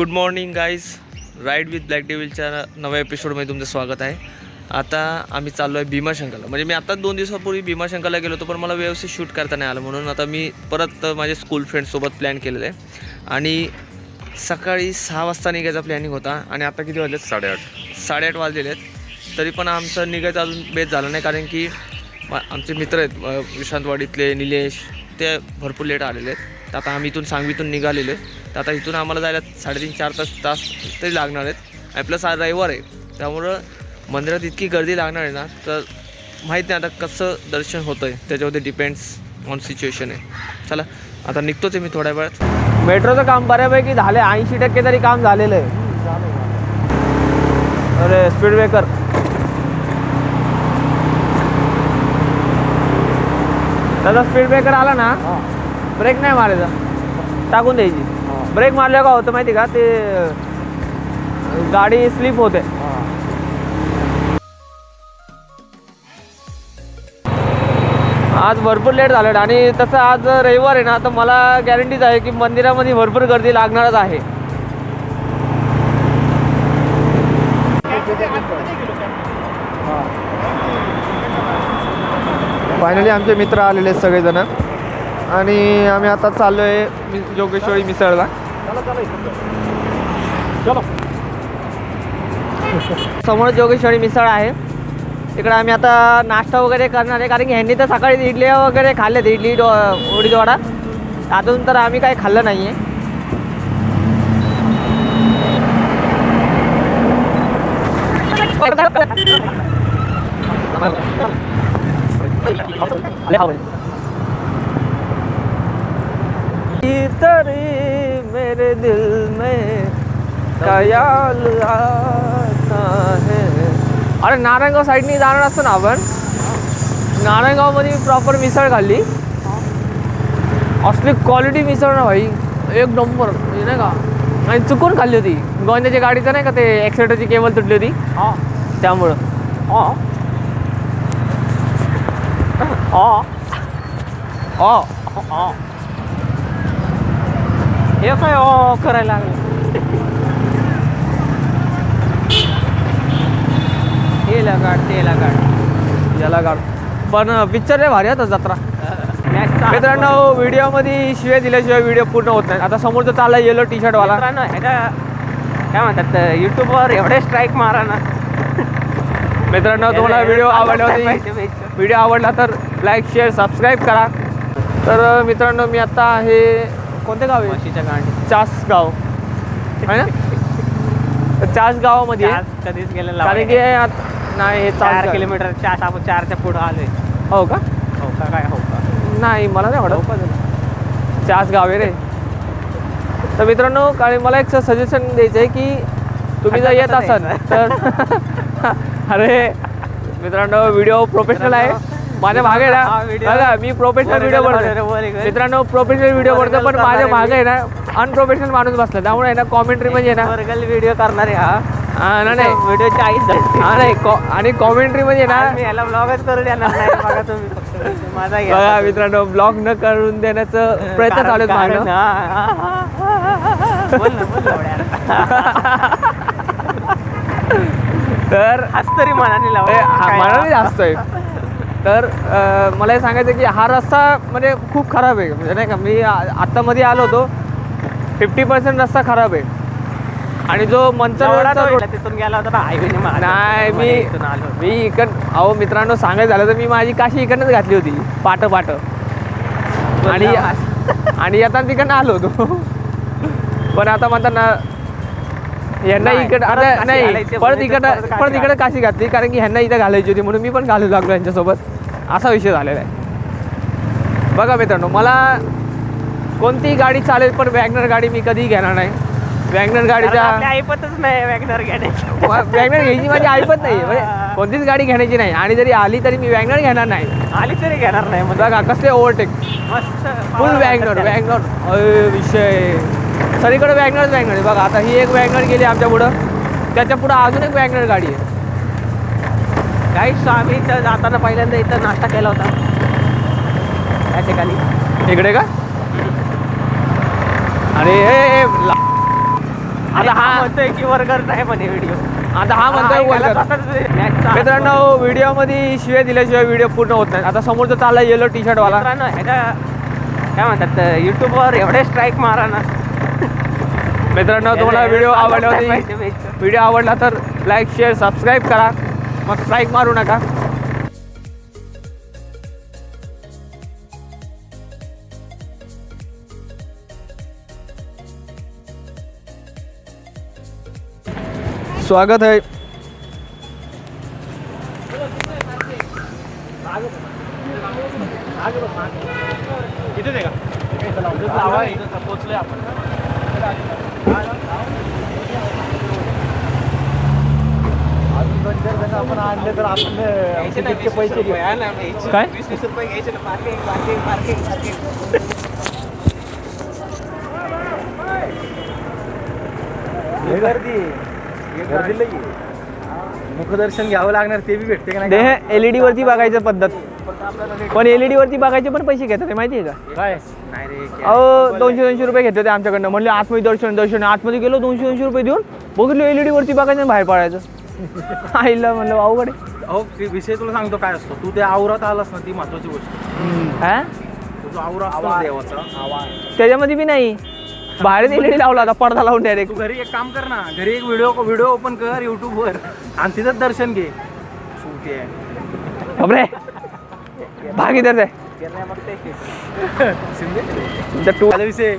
Good morning guys. Ride with black डेविलच्या नव्या एपिसोडमध्ये तुमचं स्वागत आहे. आता आम्ही चाललो आहे भीमाशंकरला. म्हणजे मी आता दोन दिवसापूर्वी भीमाशंकरला गेलो होतो पण मला व्यवस्थित शूट करता नाही आलं म्हणून आता मी परत माझ्या स्कूल फ्रेंड्ससोबत प्लॅन केलेलं आहे. आणि सकाळी सहा वाजता निघायचा प्लॅनिंग होता आणि आता किती वाजलेत? साडेआठ. साडेआठ वाजलेले आहेत. तरी पण आमचं निघायचं अजून बेस झालं नाही कारण की आमचे मित्र आहेत अ, विश्रांतवाडीतले निलेश ते भरपूर लेट आलेले आहेत. तर आता आम्ही इथून सांगवीतून निघालेलो आहे. तर आता इथून आम्हाला जायला साडेतीन चार तास तास तरी लागणार आहेत. आणि प्लस आज रविवार आहे. त्यामुळं मंदिरात इतकी गर्दी लागणार आहे ना तर माहीत नाही आता कसं दर्शन होतं आहे त्याच्यावरती डिपेंड्स ऑन सिच्युएशन आहे. चला आता निघतोच आहे मी थोड्या वेळात. मेट्रोचं काम बऱ्यापैकी झालं आहे ऐंशी टक्के तरी काम झालेलं आहे. अरे स्पीड ब्रेकर त्याचा स्पीड ब्रेकर आला ना? ब्रेक नाही मारायचा. टाकून द्यायची. ब्रेक मारल्यावर का होतं माहिती का? ते गाडी स्लिप होते. आज भरपूर लेट झालं आणि तसं आज रविवार आहे ना तर मला गॅरंटीच आहे की मंदिरामध्ये भरपूर गर्दी लागणारच आहे. फायनली आमचे मित्र आलेले आहेत सगळेजण. आणि आम्ही आता चाललो आहे मि जोगेश्वरी मिसळला. समोर जोगेश्वरी मिसळ आहे. तिकडे आम्ही आता नाश्ता वगैरे करणार आहे कारण की ह्यांनी तर सकाळी इडली वगैरे खाल्लेत इडली डो उडीद वडा. अजून तर आम्ही काही खाल्लं नाही आहे तरी मेरे दिल में ख्याल आता है। अरे नारायणगाव साईडनी जाणार असतो ना आपण? नारायणगावमध्ये प्रॉपर मिसळ खाल्ली. असली क्वालिटी मिसळ ना भाई. एक नंबर म्हणजे नाही का? आणि चुकून खाल्ली होती. गोंद्याच्या गाडीचं नाही का ते ॲक्सिडेंटची केबल तुटली होती? त्यामुळं. 어. ऑ ऑ 어. हे काय ओ करायला लागलं. हे लगाड ते लगाड याला काढ पण पिक्चर भारी होता जत्रा. मित्रांनो व्हिडिओमध्ये शिवाय दिल्याशिवाय व्हिडिओ पूर्ण होत नाही. आता समोरचा चालला येलो टी शर्ट वाला ह्याच्या काय म्हणतात युट्यूबवर एवढे स्ट्राईक मारा ना. मित्रांनो तुम्हाला व्हिडिओ आवडला व्हिडिओ आवडला तर लाईक शेअर सबस्क्राईब करा. तर मित्रांनो मी आता आहे कोणते गाव आहे? म्हशीच्या गांडी चासगाव. आहे ना? तर चासगावामध्ये. आहे. कधीच गेलेला कारण की आत- नाही हे चार चार किलोमीटर चार आपण चारच्या पुढं आलोय. हो का? हो का काय? हो का? नाही मला नाही हो वाटत तुला? चास गाव आहे रे. तर मित्रांनो कारण मला एक सजेशन द्यायचं आहे की तुम्ही जर येत असाल तर अरे मित्रांनो व्हिडिओ प्रोफेशनल आहे. माझ्या मागे आहे ना बघा मी प्रोफेशनल व्हिडिओ गेलं. मित्रांनो प्रोफेशनल व्हिडिओ बनवतो पण माझ्या मागे आहे ना अनप्रोफेशनल माणूस बसला त्यामुळे आहे ना कॉमेंट्री म्हणजे ना वर्गल व्हिडिओ करणारे हा हा, ना नाही व्हिडिओची आईच झाली. हा नाही को- आणि कॉमेंट्री म्हणजे ना मी याला ब्लॉगच करू देणार नाही बघा तुम्ही माझा. बघा मित्रांनो ब्लॉग न करून देण्याचं प्रयत्न चालू हा, हा, हा, हा, हा, हा. एवढ्या. तर हाच तरी मनाने लावा. ए, हा, तर मला हे सांगायचं की हा रस्ता म्हणजे खूप खराब आहे. म्हणजे नाही का मी आ- आता मध्ये आलो होतो. फिफ्टी पर्सेंट रस्ता खराब आहे. आणि जो तो रोड तिथून गेला होता ना नाही मी मी इकड अहो मित्रांनो सांगायचं झालं तर मी माझी काशी इकडनंच घातली होती. पाट पाट आणि आणि येताना तिकडनं आलो होतो. पण आता म्हणतात ना ह्यांना नाही, इकडं आता नाही परत इकडं परत इकडे काशी घातली कारण की ह्यांना इथं घालायची होती म्हणून मी पण घालू लागलो यांच्यासोबत. असा विषय झालेला आहे. बघा मित्रांनो मला कोणतीही गाडी चालेल पण वॅगनर गाडी मी कधीही घेणार नाही. वॅगनर आपल्या ऐपतच नाही वॅगनर घेण्याची. वॅगनर घ्यायची माझी ऐपत नाही म्हणजे कोणतीच गाडी घेण्याची नाही. आणि जरी आली तरी मी वॅगनर घेणार नाही. आली तरी घेणार नाही म्हणजे. बघा कसले ओव्हरटेक मस्त फुल वॅगनर वॅगनर. विषय. सगळीकडे वॅगनरच वॅगनर आहे. बघा आता ही एक वॅगनर गेली आमच्या पुढं. त्याच्या पुढं अजून एक वॅगनर गाडी आहे. काही आम्ही इथं जाताना पहिल्यांदा इथं नाश्ता केला होता. त्या ठिकाणी. इकडे का? अरे ला- आता हा म्हणतोय की वर्गर नाही म्हणे व्हिडिओ आता हा म्हणतोय वर्कर मित्रांनो व्हिडिओमध्ये शिवाय दिल्याशिवाय व्हिडिओ पूर्ण होत नाही. आता समोरचा चालला येलो टी शर्ट वाला. मित्रांनो ह्याच्या काय म्हणतात युट्यूबवर एवढे स्ट्राईक मारा ना. मित्रांनो तुम्हाला व्हिडिओ आवडला होती. व्हिडिओ आवडला तर लाईक शेअर सबस्क्राईब करा. मग स्ट्राईक मारू नका. स्वागत है आपण आणले तर आपण. घ्यायचे नाही, वीस- वीस रुपये. ना, घ्यायचे. काय? वीस वीस रुपये घ्यायचे ना पार्किंग पार्किंग पार्किंग पार्किंग गर्दी गर्दी लई आहे. मुखदर्शन घ्यावं लागणार ते बी भेटते का ते एलईडी वरती बघायचं पद्धत पण एलईडी वरती बघायचे पण पैसे घेतात ते माहिती आहे का? काय? नाही रे अहो दोनशे दोनशे रुपये घेतले ते आमच्याकडनं. म्हणले आतमध्ये दर्शन दर्शन. आतमध्ये गेलो दोनशे दोनशे रुपये देऊन बघितलं एलईडी वरती बघायचं बाहेर पडायचं. आईला म्हणलं अवघड आहे. अहो ते विषय तुला सांगतो काय असतो. तू त्या आवरात आलास ना ती महत्वाची गोष्ट. हा? तुझा आवरा असतो ना देवाचा. त्याच्यामध्ये बी नाही. बाहेर एलईडी लावला होता पडदा लावून डायरेक्ट तू घरी एक काम कर ना. घरी एक व्हिडिओ व्हिडिओ ओपन कर युट्यूब वर. आणि तिथंच दर्शन घे. खबरे भागीदार आहे तुमच्या टू माझा विषय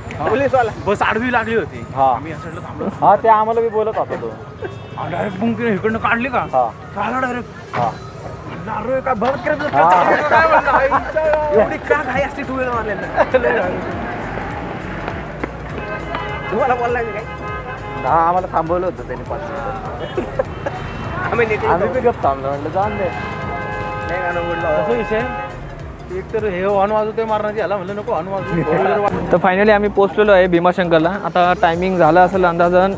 बस आडवी लागली होती. हा. आम्ही असं थांबलो. हा ते आम्हाला बी बोलत होता तो. डायरेक्ट बुंक इकडनं काढली का? हा। काढला डायरेक्ट हा। अरे काय हा. म्हणलं, एवढी का घाई असते टू व्हीलर वाल्याला तुम्हाला बोलला काय? हा आम्हाला थांबवलं होतं त्यांनी पाच मिनिटं. आम्ही आम्ही बी गप थांबलो म्हटलं जाऊन दे. नाही गाणं बोललो. असं विषय? एक तर हे हॉर्न वाजवतोय मारण्याची याला म्हणलं नको हॉर्न वाजवू. four wheeler वाजवू. तर फायनली आम्ही पोचलेलो आहे भीमाशंकरला. आता टायमिंग झाला असेल अंदाजन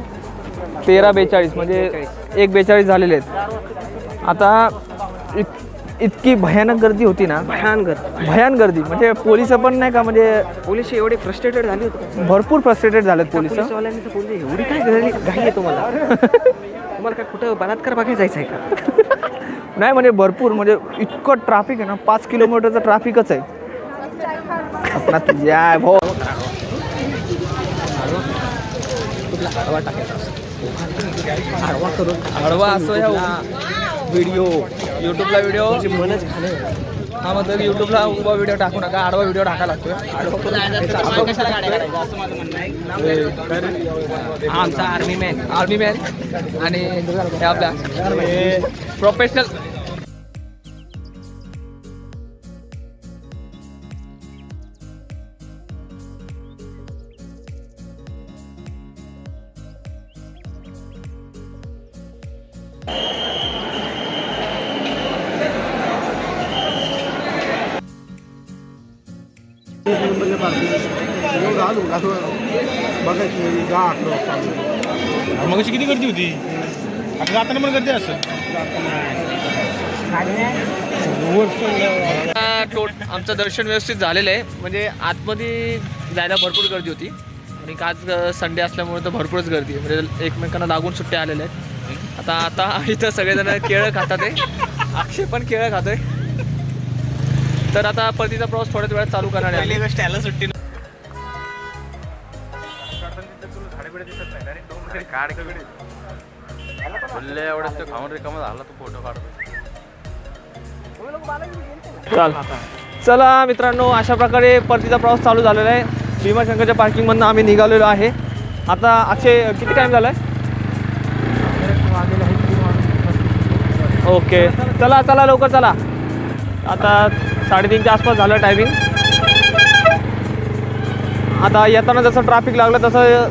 तेरा बेचाळीस म्हणजे एक बेचाळीस झालेले आहेत. आता इत इतकी भयानक गर्दी होती ना? भयानकर भयान गर्दी. म्हणजे पोलीस पण नाही का म्हणजे पोलीस एवढे फ्रस्ट्रेटेड झाले होते. भरपूर फ्रस्ट्रेटेड झालेत पोलीस. एवढी काय घाई आहे तुम्हाला? तुम्हाला काय कुठं बलात्कार बघायला जायचं आहे का? नाही म्हणजे भरपूर म्हणजे इतकं ट्रॅफिक आहे ना पाच किलोमीटरचं ट्रॅफिकच आहे. तुझ्या भाऊ आडवा असतो या व्हिडिओ युट्यूबला व्हिडिओ मनच हा मग युट्यूबला उभा व्हिडिओ टाकू नका आडवा व्हिडिओ टाकायला लागतोय. हा आमचा आर्मी मॅन आर्मी मॅन आणि मग अशी किती गर्दी होती? आता जाताना पण गर्दी असं टोट आमचं दर्शन व्यवस्थित झालेलं आहे. म्हणजे आतमध्ये जायला भरपूर गर्दी होती. आणि आज संडे असल्यामुळे तर भरपूरच गर्दी आहे. म्हणजे एकमेकांना लागून सुट्ट्या आलेल्या आहेत. आता आता इथं सगळेजण केळं खातात आहे. अक्षय पण केळं खातोय. तर आता परतीचा प्रवास थोड्याच वेळात चालू करणार आहे. गोष्ट याला सुट्टी एवढ्यात तो खाऊन रिकामा झाला तो फोटो काढतो चाल. चला मित्रांनो अशा प्रकारे परतीचा प्रवास चालू झालेला आहे. भीमाशंकरच्या पार्किंगमधनं आम्ही निघालेलो आहे. आता अक्षय किती टाईम झाला आहे ओके चला चला लवकर चला. आता साडेतीनच्या आसपास झालं टायमिंग आता येताना जसं ट्रॅफिक लागलं तसं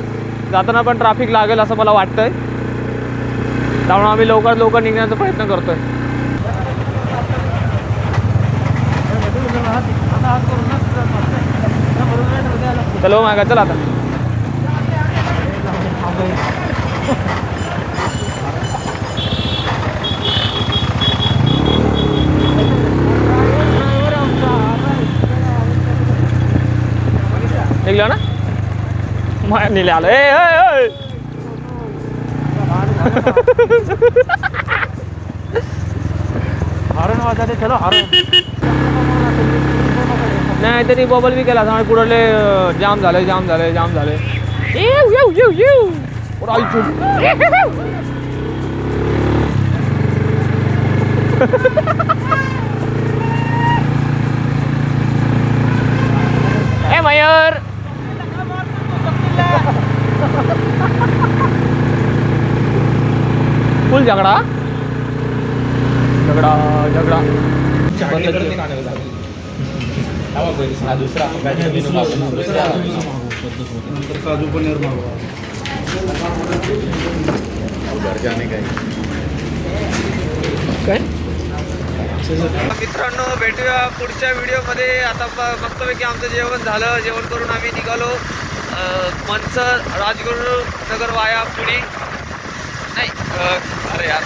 जाताना पण ट्रॅफिक लागेल असं मला वाटतं आहे त्यामुळे आम्ही लवकरात लवकर निघण्याचा प्रयत्न करतोय. चलो मागा चला आता. ए, ए हॉर्न वाजवते चलो हॉर्न. नाही तरी बबल बी केला. त्यामुळे पुढले जाम झाले जाम झाले जाम झाले येऊ येऊ येऊ येऊ. पुढं आईचं. ए मयूर! फुल झगडा. झगडा झगडा. काय? मित्रांनो भेटूया पुढच्या व्हिडिओमध्ये. आता ब- मस्तपैकी आमचं जेवण झालं. जेवण करून आम्ही निघालो. मनसर राजगुरू नगर वाया पुणे. नाही अरे यार.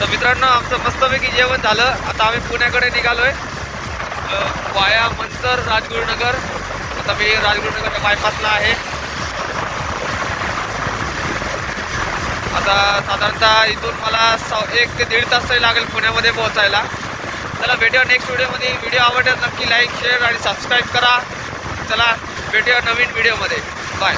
तर मित्रांनो आमचं मस्तपैकी जेवण झालं. आता आम्ही पुण्याकडे निघालोय. आहे वाया मंतर राजगुरुनगर. आता मी राजगुरुनगरच्या बायपासला आहे. आता साधारणतः इथून मला स एक ते दीड तास तरी लागेल पुण्यामध्ये पोहोचायला. चला भेटूया नेक्स्ट व्हिडिओमध्ये व्हिडिओ आवडल्यास नक्की लाईक शेअर आणि सबस्क्राईब करा. चला भेटूया नवीन व्हिडिओमध्ये बाय